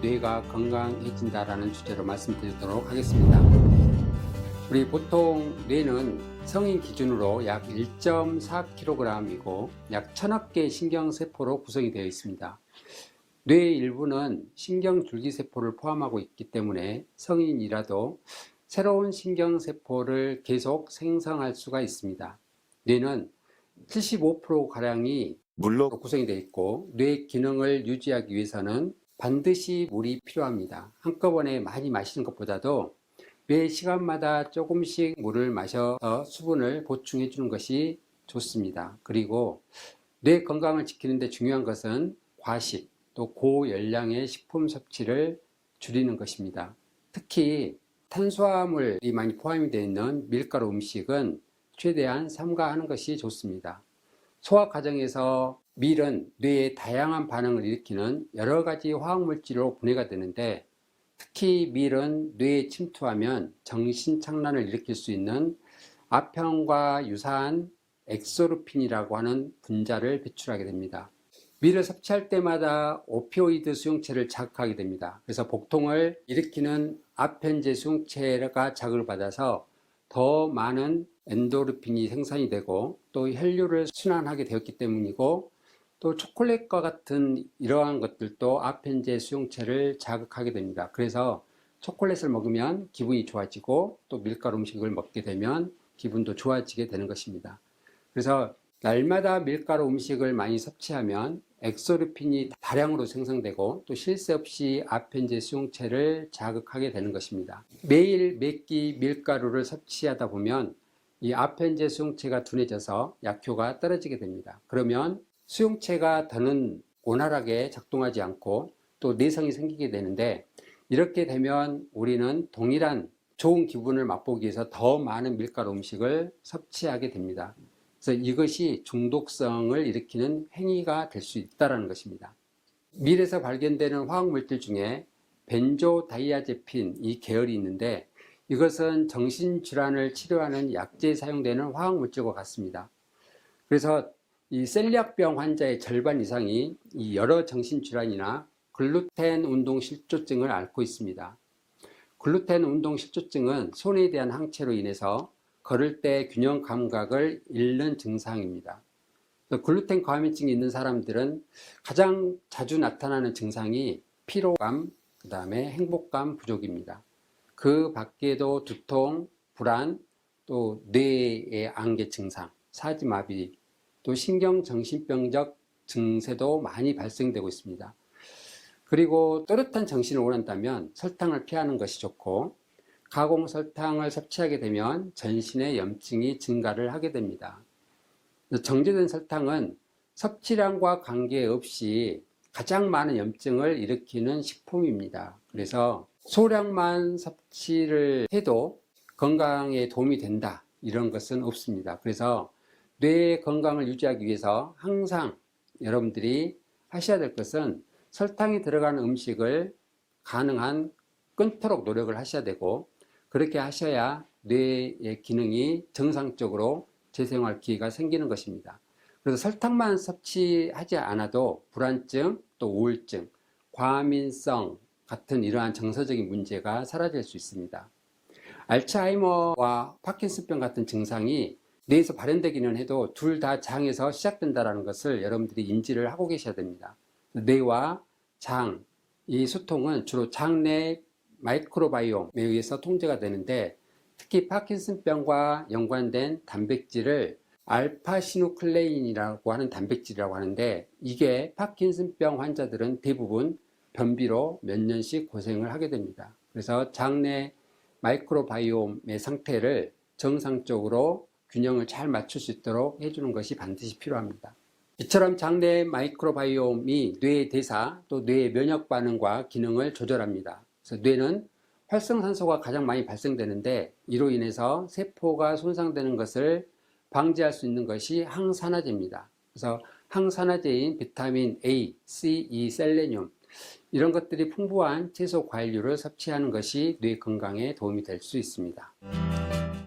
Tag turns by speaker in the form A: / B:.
A: 뇌가 건강해진다라는 주제로 말씀드리도록 하겠습니다. 우리 보통 뇌는 성인 기준으로 약 1.4kg이고 약 1000억 개의 신경세포로 구성이 되어 있습니다. 뇌의 일부는 신경줄기세포를 포함하고 있기 때문에 성인이라도 새로운 신경세포를 계속 생성할 수가 있습니다. 뇌는 75%가량이
B: 물로
A: 구성이 되어 있고 뇌 기능을 유지하기 위해서는 반드시 물이 필요합니다. 한꺼번에 많이 마시는 것보다도 매 시간마다 조금씩 물을 마셔서 수분을 보충해 주는 것이 좋습니다. 그리고 뇌 건강을 지키는 데 중요한 것은 과식 또 고열량의 식품 섭취를 줄이는 것입니다. 특히 탄수화물이 많이 포함이 되어 있는 밀가루 음식은 최대한 삼가하는 것이 좋습니다. 소화 과정에서 밀은 뇌에 다양한 반응을 일으키는 여러 가지 화학물질로 분해가 되는데 특히 밀은 뇌에 침투하면 정신착란을 일으킬 수 있는 아편과 유사한 엑소르핀이라고 하는 분자를 배출하게 됩니다. 밀을 섭취할 때마다 오피오이드 수용체를 자극하게 됩니다. 그래서 복통을 일으키는 아펜제 수용체가 자극을 받아서 더 많은 엔도르핀이 생산이 되고 또 혈류를 순환하게 되었기 때문이고 또 초콜릿과 같은 이러한 것들도 아펜제 수용체를 자극하게 됩니다. 그래서 초콜릿을 먹으면 기분이 좋아지고 또 밀가루 음식을 먹게 되면 기분도 좋아지게 되는 것입니다. 그래서 날마다 밀가루 음식을 많이 섭취하면 엑소르핀이 다량으로 생성되고 또쉴새 없이 아펜제 수용체를 자극하게 되는 것입니다. 매일 몇 끼 밀가루를 섭취하다 보면 이 아펜제 수용체가 둔해져서 약효가 떨어지게 됩니다. 그러면 수용체가 더는 원활하게 작동하지 않고 또 내성이 생기게 되는데 이렇게 되면 우리는 동일한 좋은 기분을 맛보기 위해서 더 많은 밀가루 음식을 섭취하게 됩니다. 그래서 이것이 중독성을 일으키는 행위가 될 수 있다는 것입니다. 밀에서 발견되는 화학물질 중에 벤조다이아제핀 이 계열이 있는데 이것은 정신질환을 치료하는 약제에 사용되는 화학물질과 같습니다. 그래서 이 셀리악병 환자의 절반 이상이 이 여러 정신질환이나 글루텐 운동 실조증을 앓고 있습니다. 글루텐 운동 실조증은 손에 대한 항체로 인해서 걸을 때 균형 감각을 잃는 증상입니다. 글루텐 과민증이 있는 사람들은 가장 자주 나타나는 증상이 피로감, 그 다음에 행복감 부족입니다. 그 밖에도 두통, 불안, 또 뇌의 안개 증상, 사지마비, 또 신경정신병적 증세도 많이 발생되고 있습니다. 그리고 또렷한 정신을 원한다면 설탕을 피하는 것이 좋고 가공 설탕을 섭취하게 되면 전신의 염증이 증가를 하게 됩니다. 정제된 설탕은 섭취량과 관계없이 가장 많은 염증을 일으키는 식품입니다. 그래서 소량만 섭취를 해도 건강에 도움이 된다. 이런 것은 없습니다. 그래서 뇌 건강을 유지하기 위해서 항상 여러분들이 하셔야 될 것은 설탕이 들어가는 음식을 가능한 끊도록 노력을 하셔야 되고 그렇게 하셔야 뇌의 기능이 정상적으로 재생할 기회가 생기는 것입니다. 그래서 설탕만 섭취하지 않아도 불안증, 또 우울증, 과민성 같은 이러한 정서적인 문제가 사라질 수 있습니다. 알츠하이머와 파킨슨병 같은 증상이 뇌에서 발현되기는 해도 둘 다 장에서 시작된다는 것을 여러분들이 인지를 하고 계셔야 됩니다. 뇌와 장, 이 소통은 주로 장내 마이크로바이옴에 의해서 통제가 되는데 특히 파킨슨병과 연관된 단백질을 알파시누클레인이라고 하는 단백질이라고 하는데 이게 파킨슨병 환자들은 대부분 변비로 몇 년씩 고생을 하게 됩니다. 그래서 장내 마이크로바이옴의 상태를 정상적으로 균형을 잘 맞출 수 있도록 해주는 것이 반드시 필요합니다. 이처럼 장내 마이크로바이옴이 뇌의 대사 또 뇌의 면역 반응과 기능을 조절합니다. 그래서 뇌는 활성산소가 가장 많이 발생되는데 이로 인해서 세포가 손상되는 것을 방지할 수 있는 것이 항산화제입니다. 그래서 항산화제인 비타민 A, C, E, 셀레늄 이런 것들이 풍부한 채소 과일류를 섭취하는 것이 뇌 건강에 도움이 될 수 있습니다.